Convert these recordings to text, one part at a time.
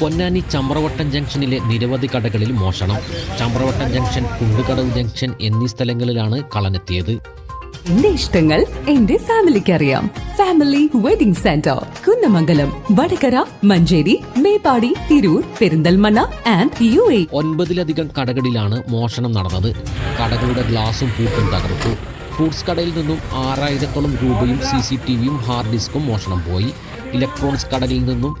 പൊന്നാനി ചമ്രവട്ടം ജംഗ്ഷനിലെ നിരവധി കടകളിൽ മോഷണം. ചമ്രവട്ടം ജംഗ്ഷൻ കുണ്ടുകടവ് ജംഗ്ഷൻ എന്നീ സ്ഥലങ്ങളിലാണ് കളനെത്തിയത്. എന്റെ ഇഷ്ടങ്ങൾ എന്റെ ഫാമിലിക്ക് അറിയാം family wedding centre Kunnamangalam Vadakara Manjeri Meppadi Tirur Perinthalmanna and U A ഒൻപതിലധികം കടകളിലാണ് മോഷണം നടന്നത്. കടകളുടെ ഗ്ലാസും പൂട്ടും തകർത്തു. ഫ്രൂട്ട്സ് കടയിൽ നിന്നും ആറായിരത്തോളം രൂപയും സി സി ടി വിയും ഹാർഡ് ഡിസ്കും മോഷണം പോയി. ഇലക്ട്രോണിക്സ് കടയിൽ നിന്നും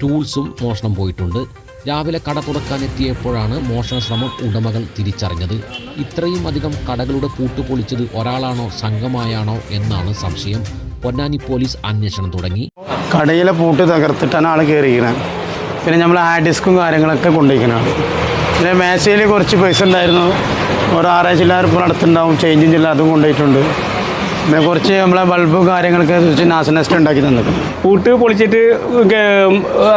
ടൂൾസും മോഷണം പോയിട്ടുണ്ട്. രാവിലെ കട തുറക്കാൻ എത്തിയപ്പോഴാണ് മോഷണ ശ്രമം ഉടമകൾ തിരിച്ചറിഞ്ഞത്. ഇത്രയും അധികം കടകളുടെ പൂട്ട് പൊളിച്ചത് ഒരാളാണോ സംഘമായാണോ എന്നാണ് സംശയം. പൊന്നാനി പോലീസ് അന്വേഷണം തുടങ്ങി. കടയിലെ പൂട്ട് തകർത്തിട്ടാണ് ആൾ കയറിയിരിക്കുന്നത് പിന്നെ നമ്മൾ ഹാർഡ് ഡിസ്കും കാര്യങ്ങളൊക്കെ കൊണ്ടുപോയിക്കുന്നതാണ് പിന്നെ മേശയിൽ കുറച്ച് പൈസ ഉണ്ടായിരുന്നു. ഒരു ആറേ ഉറുപ്പ് അടുത്തുണ്ടാവും ചേഞ്ചും ചില്ല അതും കൊണ്ടുപോയിട്ടുണ്ട്. കുറച്ച് നമ്മളെ ബൾബ് കാര്യങ്ങളൊക്കെ വെച്ച് നാശനഷ്ടം ഉണ്ടാക്കി തന്നിട്ടുണ്ട് പൂട്ട് പൊളിച്ചിട്ട്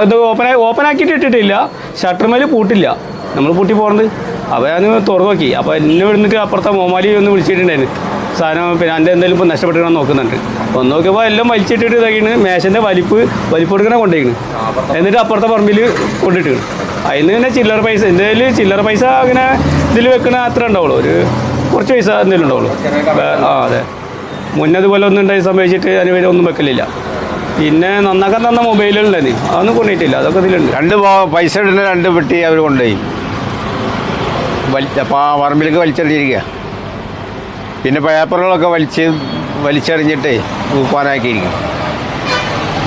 അത് ഓപ്പൺ ഓപ്പൺ ആക്കിയിട്ട് ഇട്ടിട്ടില്ല. ഷട്ടർമേൽ പൂട്ടില്ല. നമ്മൾ പൂട്ടി പോകുന്നത് അപ്പോൾ ഞാൻ തുറന്നു നോക്കി. അപ്പോൾ എന്നെ വിടുന്നിട്ട് അപ്പുറത്തെ മോമാലി ഒന്ന് വിളിച്ചിട്ടുണ്ടായിരുന്നു. സാധനം പിന്നെ എന്റെ എന്തെങ്കിലും ഇപ്പോൾ നഷ്ടപ്പെട്ടിക്കണം നോക്കുന്നുണ്ട്. ഒന്ന് നോക്കിയപ്പോൾ എല്ലാം വലിച്ചിട്ടിട്ട് ഇതാക്കിയാണ്. മേശന്റെ വലിപ്പ് വലിപ്പ് കൊടുക്കണ കൊണ്ടേക്കണ് എന്നിട്ട് അപ്പുറത്തെ പറമ്പിൽ കൊണ്ടിട്ട് അതിന് പിന്നെ ചില്ലറ പൈസ എന്റെ കയ്യിൽ ചില്ലറ പൈസ അങ്ങനെ ഇതിൽ വെക്കണ അത്ര ഉണ്ടാവുള്ളൂ. ഒരു കുറച്ച് പൈസ എന്തെങ്കിലും ഉണ്ടാവുള്ളൂ. ആ അതെ. മുന്നേ ഇതുപോലെ ഒന്നും ഉണ്ടായി സംഭവിച്ചിട്ട് അതിന് ഒന്നും വെക്കലില്ല. പിന്നെ നന്നാക്കാൻ തന്ന മൊബൈലുകളുണ്ടായിരുന്നു അതൊന്നും കൊണ്ടിട്ടില്ല അതൊക്കെ ഇതിലുണ്ട്. രണ്ട് പൈസ ഇടുന്ന രണ്ട് പെട്ടി അവർ കൊണ്ടുപോയി. വലിച്ച അപ്പോൾ ആ പറമ്പിലേക്ക് വലിച്ചെറിഞ്ഞിരിക്കുക പിന്നെ പേപ്പറുകളൊക്കെ വലിച്ച് വലിച്ചെറിഞ്ഞിട്ട് ഊപ്പാനാക്കിയിരിക്കും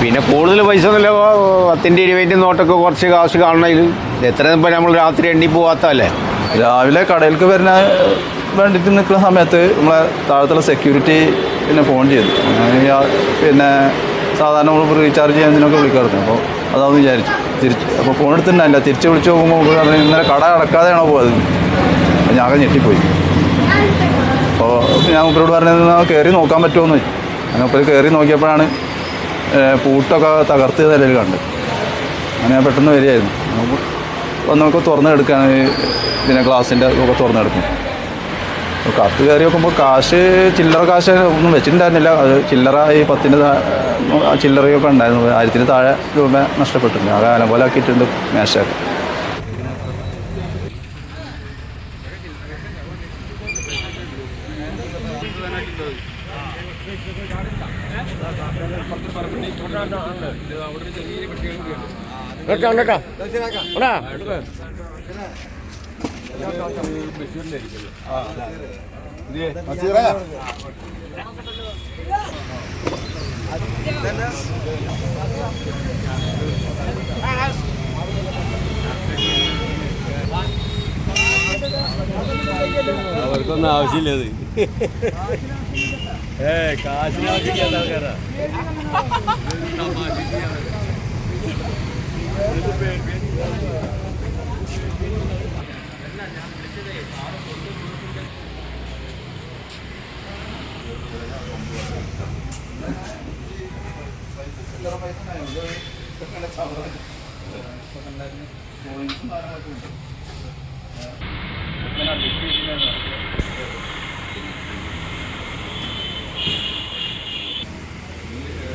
പിന്നെ കൂടുതൽ പൈസ ഒന്നുമില്ല. പത്തിന്റെ ഇരുപതിന്റെ നോട്ടൊക്കെ കുറച്ച് കാശ് കാണണമെങ്കിൽ എത്ര ഇപ്പോൾ നമ്മൾ രാത്രി എണ്ണി പോവാത്തല്ലേ രാവിലെ കടയിലേക്ക് വരുന്ന വേണ്ടിയിട്ട് നിൽക്കുന്ന സമയത്ത് നമ്മളെ താഴത്തുള്ള സെക്യൂരിറ്റി പിന്നെ ഫോൺ ചെയ്തു. പിന്നെ സാധാരണ നമ്മൾ റീചാർജ് ചെയ്യാനൊക്കെ വിളിക്കാറുണ്ട്. അപ്പോൾ അതാവും വിചാരിച്ചു. തിരിച്ച് അപ്പോൾ ഫോൺ എടുത്തിട്ടുണ്ടായില്ല. തിരിച്ച് വിളിച്ച് നമുക്ക് പറഞ്ഞു ഇന്നലെ കട അടക്കാതെയാണോ പോയത്? ഞാൻ ഞെട്ടിപ്പോയി. അപ്പോൾ ഞാൻ മുപ്പരോട് പറഞ്ഞത് കയറി നോക്കാൻ പറ്റുമോ എന്ന് അങ്ങനെ ഉപ്പര് കയറി നോക്കിയപ്പോഴാണ് പൂട്ടൊക്കെ തകർത്ത് നിലയിൽ കണ്ട്. അങ്ങനെ പെട്ടെന്ന് വരികയായിരുന്നു. നമുക്ക് ഒന്നൊക്കെ തുറന്നെടുക്കാൻ പിന്നെ ഗ്ലാസിന്റെ ഒക്കെ തുറന്നെടുക്കും. കത്ത് കയറി നോക്കുമ്പോൾ കാശ് ചില്ലറ കാശ് ഒന്നും വെച്ചിട്ടുണ്ടായിരുന്നില്ല. അത് ചില്ലറ ഈ പത്തിന് ചില്ലറയൊക്കെ ഉണ്ടായിരുന്നു. ആയിരത്തിന് താഴെ രൂപ നഷ്ടപ്പെട്ടിട്ടുണ്ട്. അത് അലം പോലെ ആക്കിയിട്ടുണ്ട് മേശയൊക്കെ അവർക്കൊന്നും ആവശ്യമില്ലത് ഏ കാശിന് ആവശ്യമില്ല ആൾക്കാരാ.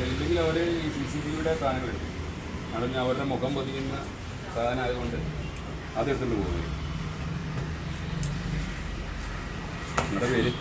ഇല്ലെങ്കിൽ അവർ ഈ സി സി ടി വിയുടെ സാധനങ്ങൾ എടുക്കും അവരുടെ മുഖം പൊതിയുന്ന സാധനം ആയതുകൊണ്ട് അതെടുത്തുകൊണ്ട് പോകുന്നത് നിങ്ങളുടെ പേര്.